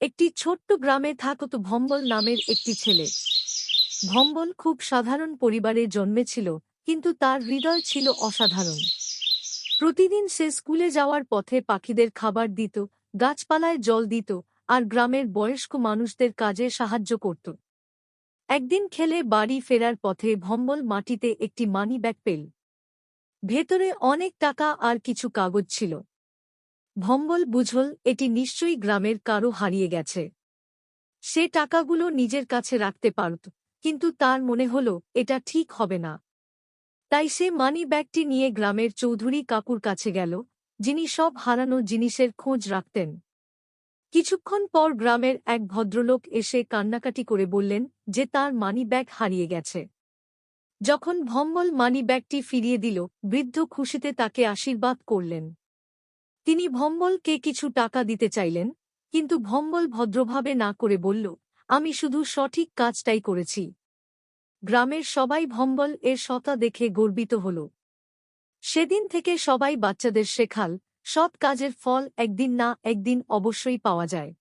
একটি ছোট্ট গ্রামে থাকত ভম্বল নামের একটি ছেলে। ভম্বল খুব সাধারণ পরিবারে জন্মেছিল, কিন্তু তার হৃদয় ছিল অসাধারণ। প্রতিদিন সে স্কুলে যাওয়ার পথে পাখিদের খাবার দিত, গাছপালায় জল দিত আর গ্রামের বয়স্ক মানুষদের কাজে সাহায্য করত। একদিন খেলে বাড়ি ফেরার পথে ভম্বল মাটিতে একটি মানি ব্যাগ পেল। ভেতরে অনেক টাকা আর কিছু কাগজ ছিল। ভম্বল বুঝল এটি নিশ্চয়ই গ্রামের কারও হারিয়ে গেছে। সে টাকাগুলো নিজের কাছে রাখতে পারত, কিন্তু তার মনে হল, এটা ঠিক হবে না। তাই সে মানি ব্যাগটি নিয়ে গ্রামের চৌধুরী কাকুর কাছে গেল, যিনি সব হারানো জিনিসের খোঁজ রাখতেন। কিছুক্ষণ পর গ্রামের এক ভদ্রলোক এসে কান্নাকাটি করে বললেন যে তার মানি ব্যাগ হারিয়ে গেছে। যখন ভম্বল মানি ব্যাগটি ফিরিয়ে দিল, বৃদ্ধ খুশিতে তাকে আশীর্বাদ করলেন। তিনি ভম্বলকে কিছু টাকা দিতে চাইলেন, কিন্তু ভম্বল ভদ্রভাবে না করে বলল, আমি শুধু সঠিক কাজটাই করেছি। গ্রামের সবাই ভম্বল এর সতা দেখে গর্বিত হল। সেদিন থেকে সবাই বাচ্চাদের শেখাল, সৎ কাজের ফল একদিন না একদিন অবশ্যই পাওয়া যায়।